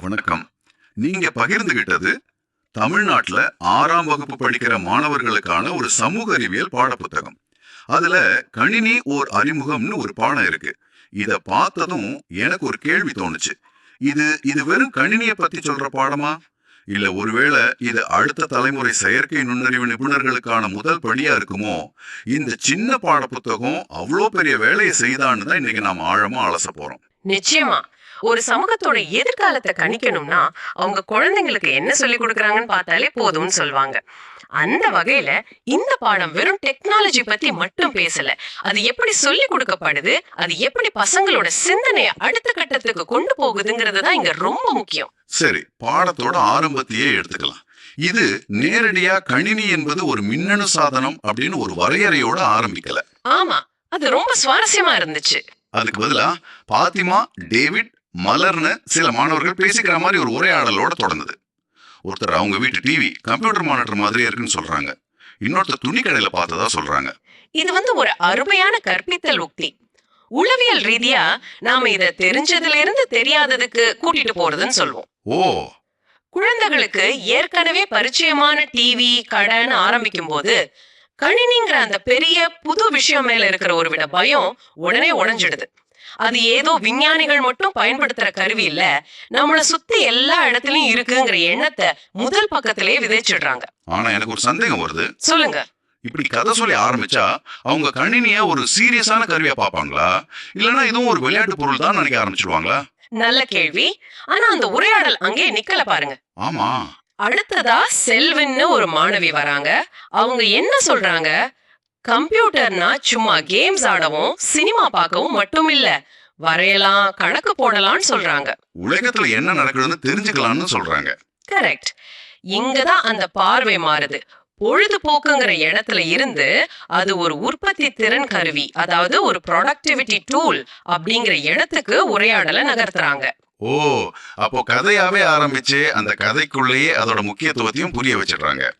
வணக்கம். நீங்க பகிர்ந்துகிட்டது தமிழ்நாட்டுல ஆறாம் வகுப்பு படிக்கிற மாணவர்களுக்கான ஒரு சமூக அறிவியல் பாடப்புத்தகம். அதுல கணினி ஓர் அறிமுகம்னு ஒரு பாடம் இருக்கு. இத பார்த்ததும் எனக்கு ஒரு கேள்வி தோணுச்சு. இது இது வெறும் கணினியை பத்தி சொல்ற பாடமா? இல்ல ஒருவேளை இது அடுத்த தலைமுறை செயற்கை நுண்ணறிவு நிபுணர்களுக்கான முதல் படியா இருக்குமோ? இந்த சின்ன பாடப்புத்தகம் அவ்வளோ பெரிய வேலையை செய்தான்னு தான் இன்னைக்கு நாம ஆழமா அலச போறோம். நிச்சயமா. ஒரு சமூகத்தோட எதிர்காலத்தை கணிக்கணும்னா அவங்க குழந்தைங்களுக்கு என்ன சொல்லி கொடுக்கறாங்கன்னு பார்த்தாலே போதும்னு சொல்லுவாங்க. அந்த வகையில இந்த பாடம் வெறும் டெக்னாலஜி பத்தி மட்டும் பேசல. அது எப்படி சொல்லி கொடுக்கப்படுது? அது எப்படி பசங்களோட சிந்தனையை அடுத்த கட்டத்துக்கு கொண்டு போகுதுங்கிறது தான் இங்க ரொம்ப முக்கியம். சரி பாடத்தோட ஆரம்பத்தையே எடுத்துக்கலாம். இது நேரடியா கணினி என்பது ஒரு மின்னணு சாதனம் அப்படின்னு ஒரு வரையறையோட ஆரம்பிக்கல. ஆமா அது ரொம்ப சுவாரஸ்யமா இருந்துச்சு. அதுக்கு பதிலா பாத்திமா டேவிட் மலர்னு சில மாணவர்கள் பேசிக்கிற மாதிரி ஒரு உரையாடலோட தொடர்ந்தது ஒருத்தர் அவங்க வீட்டு டிவி கம்ப்யூட்டர் மானிட்டர் மாதிரியே இருக்குன்னு சொல்றாங்க. இன்னொருத்தர் துணி கடையில பார்த்ததா சொல்றாங்க. இது வந்து ஒரு அருமையான கற்பித்தல் உக்தி. உளவியல் ரீதியா நாம இத தெரிஞ்சதுல இருந்து தெரியாததுக்கு கூட்டிட்டு போறதுன்னு சொல்லுவோம் ஓ. குழந்தைகளுக்கு ஏற்கனவே பரிச்சயமான டிவி கடைன்னு ஆரம்பிக்கும் போது கணினிங்கிற அந்த பெரிய புது விஷயம் மேல இருக்கிற ஒரு விட பயம் உடனே உடைஞ்சிடுது. அது ஏதோ விஞ்ஞானிகள் மட்டும் பயன்படுத்துற கருவி இல்ல. நம்மள சுத்தி எல்லா இடத்துலயும் இருக்குங்கிற எண்ணத்தை முதல் பக்கத்திலேயே விதைச்சிடுறாங்க. ஆனா எனக்கு ஒரு சந்தேகம் வருது. சொல்லுங்க. இப்படி கதை சொல்லி ஆரம்பிச்சா அவங்க கணினிய ஒரு சீரியஸான கருவியா பார்ப்பாங்களா? இல்லைன்னா இதுவும் ஒரு விளையாட்டு பொருள் தான் நினைக்க ஆரம்பிச்சிருவாங்களா? நல்ல கேள்வி. ஆனா அந்த உரையாடல் அங்கே நிக்கல பாருங்க. ஆமா. அடுத்ததா செல்வின்னு ஒரு மாணவி வராங்க. அவங்க என்ன சொல்றாங்க? கம்ப்யூட்டர்னா சும்மா கேம்ஸ் ஆடவும் சினிமா பார்க்கவும் மட்டும் இல்ல வரையலாம் கணக்கு போடலாம்னு சொல்றாங்க. உலகத்துல என்ன நடக்குதுன்னு தெரிஞ்சுக்கலாம்னு சொல்றாங்க. கரெக்ட் இங்கதான் அந்த பார்வை மாறுது. பொழுதுபோக்குங்கிற இடத்துல இருந்து அது ஒரு உற்பத்தி திறன் கருவி அதாவது ஒரு ப்ரொடக்டிவிட்டி டூல் அப்படிங்கிற இடத்துக்கு உரையாடலை நகர்த்துறாங்க. ஓ அப்போ கதையாவே ஆரம்பிச்சு அந்த கதைக்குள்ளேயே அதோட முக்கியத்துவத்தையும் புரிய வச்சிடுறாங்க.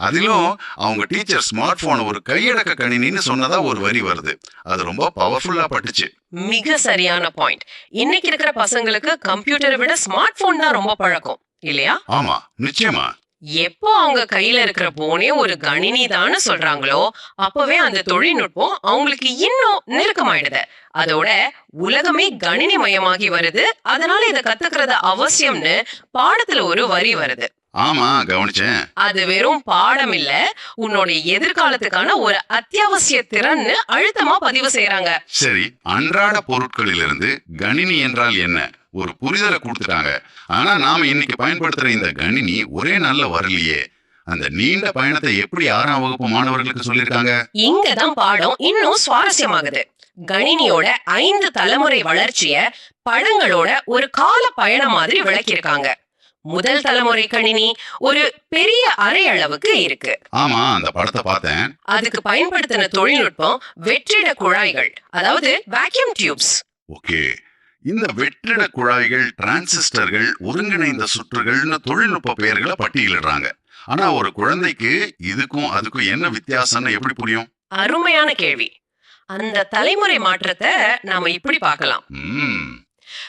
அதிலும் அவங்க டீச்சர் ஸ்மார்ட் போனை ஒரு கையடக்க கணினின்னு சொன்னதா ஒரு வரி வருது. அது ரொம்ப பவர்ஃபுல்லா பட்டுச்சு. மிக சரியான பாயிண்ட் இன்னைக்கு இருக்கிற பசங்களுக்கு கம்ப்யூட்டரை விட ஸ்மார்ட் போன் தான் ரொம்ப பழக்கம். இல்லையா? ஆமா நிச்சயமா. எப்போ அவங்க கையில இருக்கிற போனே ஒரு கணினி தான்னு சொல்றாங்களோ அப்பவே அந்த தொழில்நுட்பம் அவங்களுக்கு இன்னும் நெருக்கமாயிடுது. அதோட உலகமே கணினி மயமாகி வருது. அதனால இத கத்துக்கிறது அவசியம்னு பாடத்துல ஒரு வரி வருது. ஆமா கவனிச்சேன். அது வெறும் பாடம் இல்ல. உன்னோட எதிர்காலத்துக்கான ஒரு அத்தியாவசிய திறன்னு அழுத்தமா பதிவு செய்யறாங்க சரி அன்றாட பொருட்களிலிருந்து கணினி என்றால் என்ன? ஒரு புரிதலை கொடுத்துட்டாங்க. ஆனா நாம இன்னைக்கு பயன்படுத்துற இந்த கணினி ஒரே நாள்ல வரலையே. அந்த நீண்ட பயணத்தை எப்படி ஆறாம் வகுப்பு மாணவர்களுக்கு சொல்லியிருக்காங்க இங்கதான் பாடம் இன்னும் சுவாரஸ்யமாகுது. கணினியோட ஐந்து தலைமுறை வளர்ச்சிய படங்களோட ஒரு கால பயணம் மாதிரி விளக்கியிருக்காங்க. முதல் தலைமுறை கணினி ஒரு பெரிய அறை அளவுக்கு இருக்கு. ஆமா அந்த படத்தை பார்த்தேன். அதுக்கு பயன்படுத்தின தொழில்நுட்பம் வெற்றிட குழாய்கள் அதாவது வேக்யூம் டியூப்ஸ் ஓகே. இந்த வெற்றிட குழாய்கள் டிரான்சிஸ்டர்கள் ஒருங்கிணைந்த சுற்றுகள்னு தொழில்நுட்ப பெயர்களை பட்டியலிடுறாங்க. ஆனா ஒரு குழந்தைக்கு இதுக்கும் அதுக்கும் என்ன வித்தியாசம்னு எப்படி புரியும்? அருமையான கேள்வி. அந்த தலைமுறை மாற்றத்தை நாம இப்படி பார்க்கலாம்.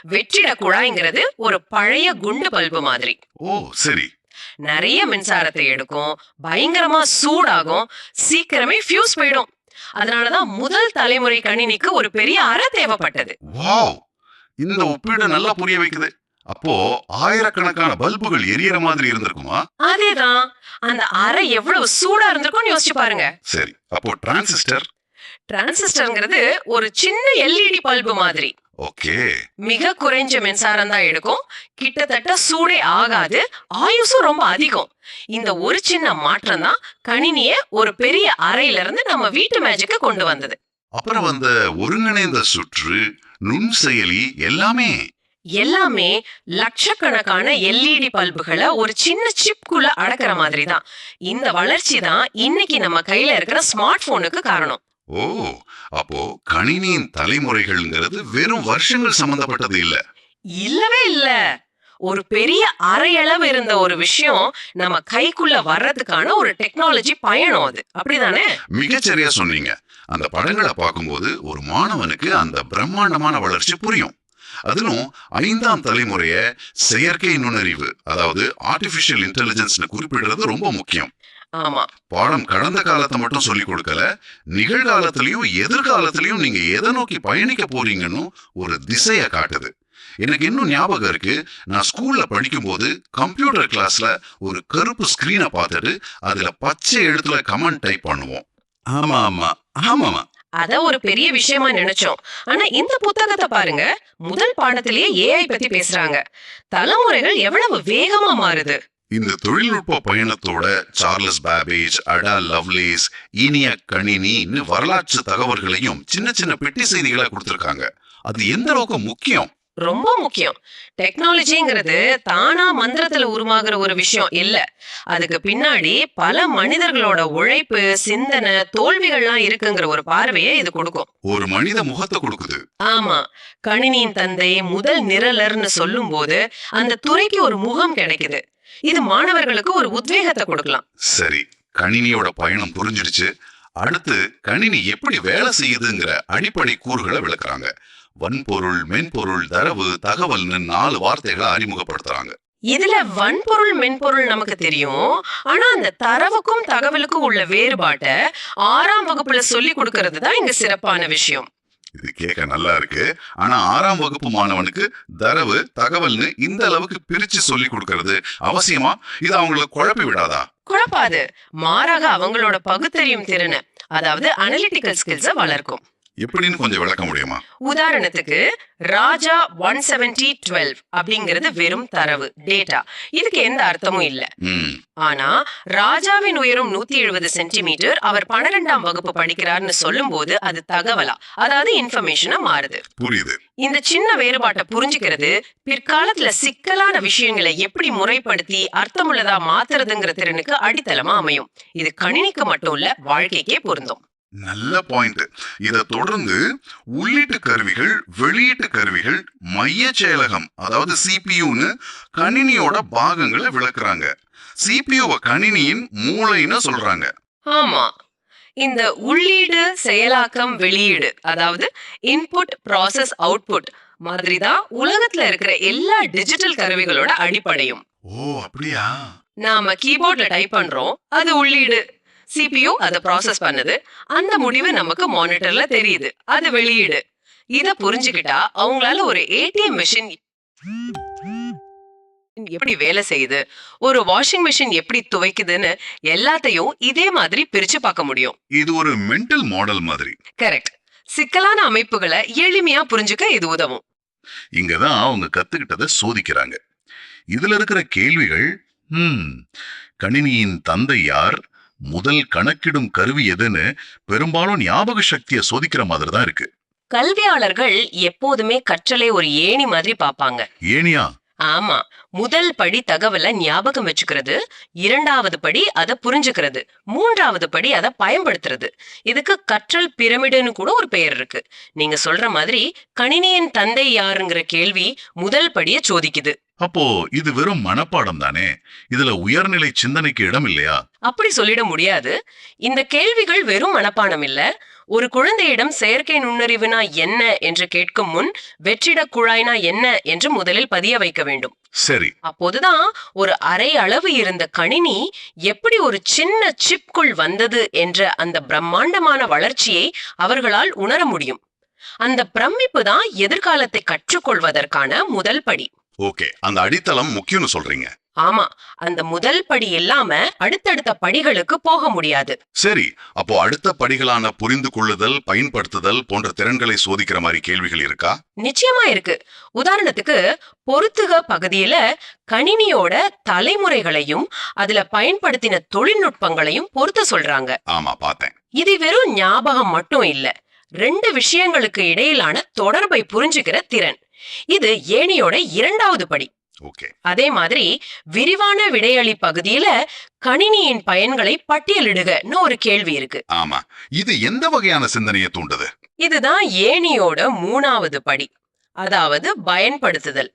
வெற்றிட குழாய்ங்கிறது ஒரு பழைய குண்டு பல்பு மாதிரி. ஓ சரி. நிறைய மின்சாரத்தை எடுக்கும் பயங்கரமா சூடாகும் சீக்கிரமே ஃபியூஸ் போயிடும். அதனாலதான் முதல் தலைமுறை கணினிக்கு ஒரு பெரிய அறை தேவைப்பட்டது. வாவ்! இந்த ஒப்பீடு நல்லா புரிய வைக்குது. அப்போ ஆயிரக்கணக்கான பல்புகள் எரியற மாதிரி இருந்திருக்குமா? அதேதான். அந்த அறை எவ்வளவு சூடா இருந்திருக்கும்னு யோசிச்சு பாருங்க. சரி அப்போ டிரான்சிஸ்டர்? டிரான்சிஸ்டர்ங்கிறது ஒரு சின்ன எல்இடி பல்பு மாதிரி. ஓகே. மிக குறைஞ்ச மின்சாரம் தான் எடுக்கும். கிட்டத்தட்ட சூடே ஆகாது. ஆயுசும் ரொம்ப அதிகம். இந்த ஒரு சின்ன மாற்றம் தான் கணினிய ஒரு பெரிய அறையில இருந்து நம்ம வீட்டு மேஜிக்க கொண்டு வந்தது. அப்புறம் வந்த ஒருங்கிணைந்த சுற்று நுண் செயலி எல்லாமே? எல்லாமே லட்சக்கணக்கான எல்இடி பல்புகளை ஒரு சின்ன சிப்குள்ள அடக்குற மாதிரி தான். இந்த வளர்ச்சி தான் இன்னைக்கு நம்ம கையில இருக்கிற ஸ்மார்ட் போனுக்கு காரணம். ஓ அப்போ கணினியின் தலைமுறைகள்ங்கிறது வெறும் வருஷங்கள் சம்பந்தப்பட்டது இல்ல? இல்லவே இல்ல. ஒரு பெரிய அரையளவு இருந்த ஒரு விஷயம் நம்ம கைக்குள்ள வர்றதுக்கான ஒரு டெக்னாலஜி பயணம் அது. அப்படிதானே? மிகச்சரியா சொன்னீங்க. அந்த படங்களை பார்க்கும்போது ஒரு மாணவனுக்கு அந்த பிரம்மாண்டமான வளர்ச்சி புரியும். அதிலும் ஐந்தாம் தலைமுறைய செயற்கை நுண்ணறிவு அதாவது ஆர்டிபிஷியல் இன்டெலிஜென்ஸ்னு குறிப்பிடுறது ரொம்ப முக்கியம். ஆமா. பாடம் கடந்த காலத்தை மட்டும் சொல்லி கொடுக்கல. நிகழ்காலத்திலயும் எதிர்காலத்திலயும் நீங்க எதை நோக்கி பயணிக்க போறீங்கன்னு ஒரு திசைய காட்டுது. எனக்கு இன்னும் ஞாபகம் இருக்கு. நான் ஸ்கூல்ல படிக்கும்போது கம்ப்யூட்டர் கிளாஸ்ல ஒரு கருப்பு ஸ்கிரீனை பார்த்துட்டு அதுல பச்சை எழுத்துல கமெண்ட் டைப் பண்ணுவோம். ஆமா ஆமா ஆமாமா அத ஒரு பெரிய விஷயமா நினைச்சோம். ஆனா இந்த புத்தகத்தை பாருங்க. முதல் பாடத்திலேயே ஏஐ பத்தி பேசுறாங்க. தலைமுறைகள் எவ்வளவு வேகமா மாறுது. இந்த தொழில்நுட்ப பயணத்தோட சார்லஸ் பேபேஜ் அடா லவ்லேஸ் இனிய கணினின்னு வரலாற்று தகவல்களையும் சின்ன சின்ன பெட்டி செய்திகளா கொடுத்திருக்காங்க. அது எந்த அளவுக்கு முக்கியம்? ரொம்ப முக்கியம். டெக்னாலஜிங்கிறது தானா மந்திரத்துல உருவாகிற ஒரு விஷயம் இல்ல. அதுக்கு பின்னாடி பல மனிதர்களோட உழைப்பு சிந்தனை தோல்விகள்லாம் இருக்குங்கிற ஒரு பார்வையை இது கொடுக்கும். ஒரு மனித முகத்தை கொடுக்குது. ஆமா. கணினியின் தந்தை முதல் நிரலர்னு சொல்லும்போது அந்த துறைக்கு ஒரு முகம் கிடைக்குது. இது மாணவர்களுக்கு ஒரு உத்வேகத்தை கொடுக்கலாம். சரி கணினியோட பயணம் புரிஞ்சிடுச்சு. அடுத்து கணினி எப்படி வேலை செய்யுதுங்கிற அடிப்படை கூறுகளை விளக்குறாங்க. வன்பொருள் மென்பொருள் தரவு தகவல்னு நாலு வார்த்தைகளை அறிமுகப்படுத்துறாங்க. இதுல வன்பொருள் மென்பொருள் நமக்கு தெரியும். ஆனா அந்த தரவுக்கும் தகவலுக்கும் உள்ள வேறுபாட்டை ஆறாம் வகுப்புல சொல்லி கொடுக்கறது தான் இங்க சிறப்பான விஷயம். இது கேட்க நல்லா இருக்கு. ஆனா ஆறாம் வகுப்பு மாணவனுக்கு தரவு தகவல்னு இந்த அளவுக்கு பிரிச்சு சொல்லி கொடுக்கறது அவசியமா? இது அவங்களுக்கு குழப்பி விடாதா? குழப்பாது. மாறாக அவங்களோட பகுத்தறியும் திறனை அதாவது அனலிட்டிக்கல் ஸ்கில்ஸ வளர்க்கும். எப்படின்னு கொஞ்சம் விளக்க முடியுமா? உதாரணத்துக்கு ராஜா ஒன் செவன்டி டுவெல் அப்படிங்கிறது வெறும் தரவு டேட்டா இதுக்கு எந்த அர்த்தமும் இல்ல. ஆனா ராஜாவின் உயரம் நூத்தி எழுபது சென்டிமீட்டர் அவர் பன்னிரெண்டாம் வகுப்பு படிக்கிறார்னு சொல்லும்போது அது தகவலா? அதாவது இன்ஃபர்மேஷனா மாறுது. புரியுது. இந்த சின்ன வேறுபாட்டை புரிஞ்சுக்கிறது பிற்காலத்துல சிக்கலான விஷயங்களை எப்படி முறைப்படுத்தி அர்த்தமுள்ளதா மாத்துறதுங்கிற திறனுக்கு அடித்தளமா அமையும். இது கணினிக்கு மட்டும் இல்ல வாழ்க்கைக்கே பொருந்தும். நல்ல பாயிண்ட் இத தொடர்ந்து உள்ளீட்டு கருவிகள் வெளியீட்டு கருவிகள் மைய செயலகம் அதாவது சிபியூன்னு கணினியோட பாகங்களை விளக்குறாங்க. சிபியூவை கணினியின் மூளைன்னு சொல்றாங்க. ஆமா. இந்த உள்ளீடு செயலாக்கம் வெளியீடு அதாவது இன்புட் ப்ராசஸ் அவுட்புட் மாதிரி தான் உலகத்துல இருக்கிற எல்லா டிஜிட்டல் கருவிகளோட அடிப்படையும். ஓ அப்படியா? நாம கீபோர்ட்ல டைப் பண்றோம் அது உள்ளீடு. சிபியு அதை ப்ராசஸ் பண்ணுது. அந்த முடிவு நமக்கு மானிட்டர்ல தெரியுது. அது வெளியீடு. இத புரிஞ்சுக்கிட்டா அவங்களால ஒரு ஏடிஎம் மிஷின் எப்படி வேலை செய்யுது? ஒரு வாஷிங் மிஷின் எப்படி துவைக்குதுன்னு எல்லாத்தையும் இதே மாதிரி பிரிச்சு பார்க்க முடியும். இது ஒரு மென்டல் மாடல் மாதிரி. கரெக்ட் சிக்கலான அமைப்புகளை எளிமையா புரிஞ்சுக்க இது உதவும். இங்கதான் அவங்க கத்துக்கிட்டதை சோதிக்கிறாங்க. இதுல இருக்கிற கேள்விகள் கணினியின் தந்தை யார்? முதல் கணக்கிடும் கருவி எதுன்னு பெரும்பாலும் ஞாபக சக்தியை சோதிக்கிற மாதிரி தான் இருக்கு. கல்வியாளர்கள் எப்போதுமே கற்றலை ஒரு ஏணி மாதிரி பார்ப்பாங்க. ஏனியா ஆமா. முதல் படி தகவலை ஞாபகம் வச்சுக்கிறது இரண்டாவது படி அதை புரிஞ்சுக்கிறது மூன்றாவது படி அதை பயன்படுத்துறது. இதுக்கு கற்றல் பிரமிடுன்னு கூட ஒரு பெயர் இருக்கு. நீங்க சொல்ற மாதிரி கணினியின் தந்தை யாருங்கிற கேள்வி முதல் படிய சோதிக்குது. அப்போ இது வெறும் மனப்பாடம் தானே? இதுல உயர்நிலை சிந்தனைக்கு இடம் இல்லையா? அப்படி சொல்லிட முடியாது. இந்த கேள்விகள் வெறும் மனப்பாடம் இல்ல. ஒரு குழந்தையிடம் செயற்கை நுண்ணறிவுனா என்ன என்று கேட்கும் முன் வெற்றிட குழாய்னா என்ன என்று முதலில் பதிய வைக்க வேண்டும். சரி. அப்போதுதான் ஒரு அரை அளவு இருந்த கணினி எப்படி ஒரு சின்ன சிப்குள் வந்தது என்ற அந்த பிரம்மாண்டமான வளர்ச்சியை அவர்களால் உணர முடியும். அந்த பிரமிப்பு தான் எதிர்காலத்தை கற்றுக்கொள்வதற்கான முதல் படி. ஓகே. அந்த அடித்தளம் முக்கியம்னு சொல்றீங்க. ஆமா. அந்த முதல் படி இல்லாம அடுத்தடுத்த படிகளுக்கு போக முடியாது. சரி. அப்போ அடுத்த படிகளான புரிந்து கொள்ளுதல் பயன்படுத்துதல் போன்ற திறன்களை சோதிக்கிற மாதிரி கேள்விகள் இருக்கா? நிச்சயமா இருக்கு. உதாரணத்துக்கு பொருத்துக பகுதியில கணினியோட தலைமுறைகளையும் அதுல பயன்படுத்தின தொழில்நுட்பங்களையும் பொருத்த சொல்றாங்க. ஆமா பார்த்தேன். இது வெறும் ஞாபகம் மட்டும் இல்ல ரெண்டு விஷயங்களுக்கு இடையிலான தொடர்பை புரிஞ்சுக்கிற திறன். இது ஏணியோட இரண்டாவது படி. அதே மாதிரி விரிவான விடையளி பகுதியில கணினியின் பயன்களை பட்டியலிடுகன்னு ஒரு கேள்வி இருக்கு. ஆமா. இது எந்த வகையான சிந்தனையை தூண்டுது? இதுதான் ஏணியோட மூணாவது படி. அதாவது பயன்படுத்துதல்.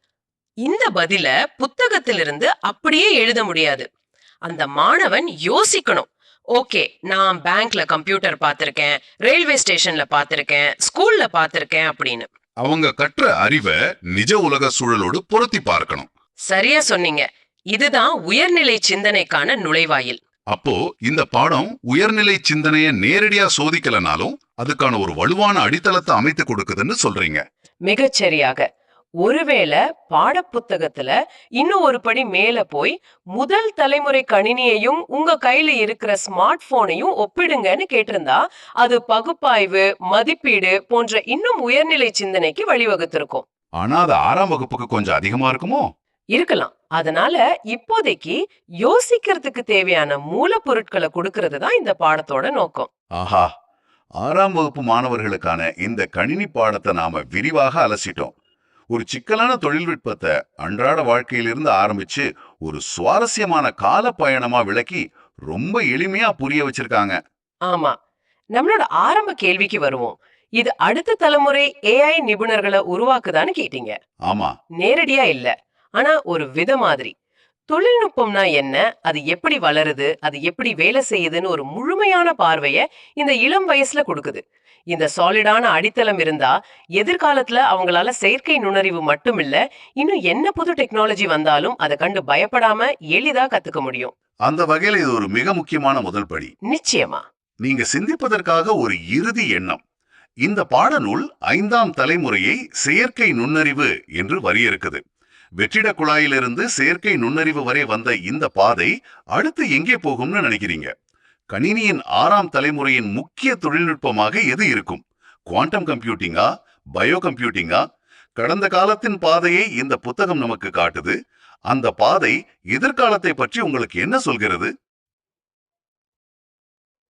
இந்த பதில புத்தகத்திலிருந்து அப்படியே எழுத முடியாது. அந்த மாணவன் யோசிக்கணும். ஓகே நான் பேங்க்ல கம்ப்யூட்டர் பார்த்திருக்கேன் ரயில்வே ஸ்டேஷன்ல பார்த்திருக்கேன் ஸ்கூல்ல பார்த்திருக்கேன் அப்படின்னு. அவங்க கற்ற அறிவை நிஜ உலக சூழலோடு பொருத்தி பார்க்கணும். சரியா சொன்னீங்க. இதுதான் உயர்நிலை சிந்தனைக்கான நுழைவாயில். அப்போ இந்த பாடம் உயர்நிலை சிந்தனைய நேரடியா சோதிக்கலனாலும் அதுக்கான ஒரு வலுவான அடித்தளத்தை அமைத்து கொடுக்குதுன்னு சொல்றீங்க. மிகச்சரியாக. ஒருவேளை பாடப்புத்தகத்துல இன்னும் ஒரு படி மேல போய் முதல் தலைமுறை கணினியையும் உங்க கையில இருக்கிற ஸ்மார்ட் போனையும் ஒப்பிடுங்கன்னு கேட்டிருந்தா அது பகுப்பாய்வு மதிப்பீடு போன்ற இன்னும் உயர்நிலை சிந்தனைக்கு வழிவகுத்திருக்கும். ஆனா அது ஆறாம் வகுப்புக்கு கொஞ்சம் அதிகமா இருக்குமோ? இருக்கலாம். அதனால இப்போதைக்கு யோசிக்கிறதுக்கு தேவையான மூலப்பொருட்களை கொடுக்கறது தான் இந்த பாடத்தோட நோக்கம். ஆஹா. ஆறாம் வகுப்பு மாணவர்களுக்கான இந்த கணினி பாடத்தை நாம விரிவாக அலசிட்டோம். ஒரு சிக்கலான தொழில்நுட்பத்தை அன்றாட வாழ்க்கையிலிருந்து ஆரம்பிச்சு ஒரு சுவாரஸ்யமான கால பயணமா விளக்கி ரொம்ப எளிமையா புரிய வச்சிருக்காங்க. ஆமா. நம்மளோட ஆரம்ப கேள்விக்கு வருவோம். இது அடுத்த தலைமுறை ஏஐ நிபுணர்களை உருவாக்குதான்னு கேட்டீங்க. ஆமா. நேரடியா இல்ல. ஆனா ஒரு வித மாதிரி. தொழில்நுட்பம்னா என்ன? அது எப்படி வளருது? அது எப்படி வேலை செய்யுதுன்னு ஒரு முழுமையான பார்வைய இந்த இளம் வயசுல கொடுக்குது. இந்த சாலிடான அடித்தளம் இருந்தா எதிர்காலத்துல அவங்களால செயற்கை நுண்ணறிவு மட்டும் இல்ல இன்னும் என்ன புது டெக்னாலஜி வந்தாலும் அதை கண்டு பயப்படாம எளிதா கத்துக்க முடியும். அந்த வகையில இது ஒரு மிக முக்கியமான முதல் படி. நிச்சயமா. நீங்க சிந்திப்பதற்காக ஒரு இறுதி எண்ணம். இந்த பாடநூல் ஐந்தாம் தலைமுறையை செயற்கை நுண்ணறிவு என்று வரையறுக்குது. வெற்றிட குழாயிலிருந்து செயற்கை நுண்ணறிவு வரை வந்த இந்த பாதை அடுத்து எங்கே போகும்னு நினைக்கிறீங்க? கணினியின் ஆறாம் தலைமுறையின் முக்கிய தொழில்நுட்பமாக எது இருக்கும்? குவாண்டம் கம்ப்யூட்டிங்கா? பயோ கம்ப்யூட்டிங்கா? கடந்த காலத்தின் பாதையை இந்த புத்தகம் நமக்கு காட்டுது. அந்த பாதை எதிர்காலத்தை பற்றி உங்களுக்கு என்ன சொல்கிறது?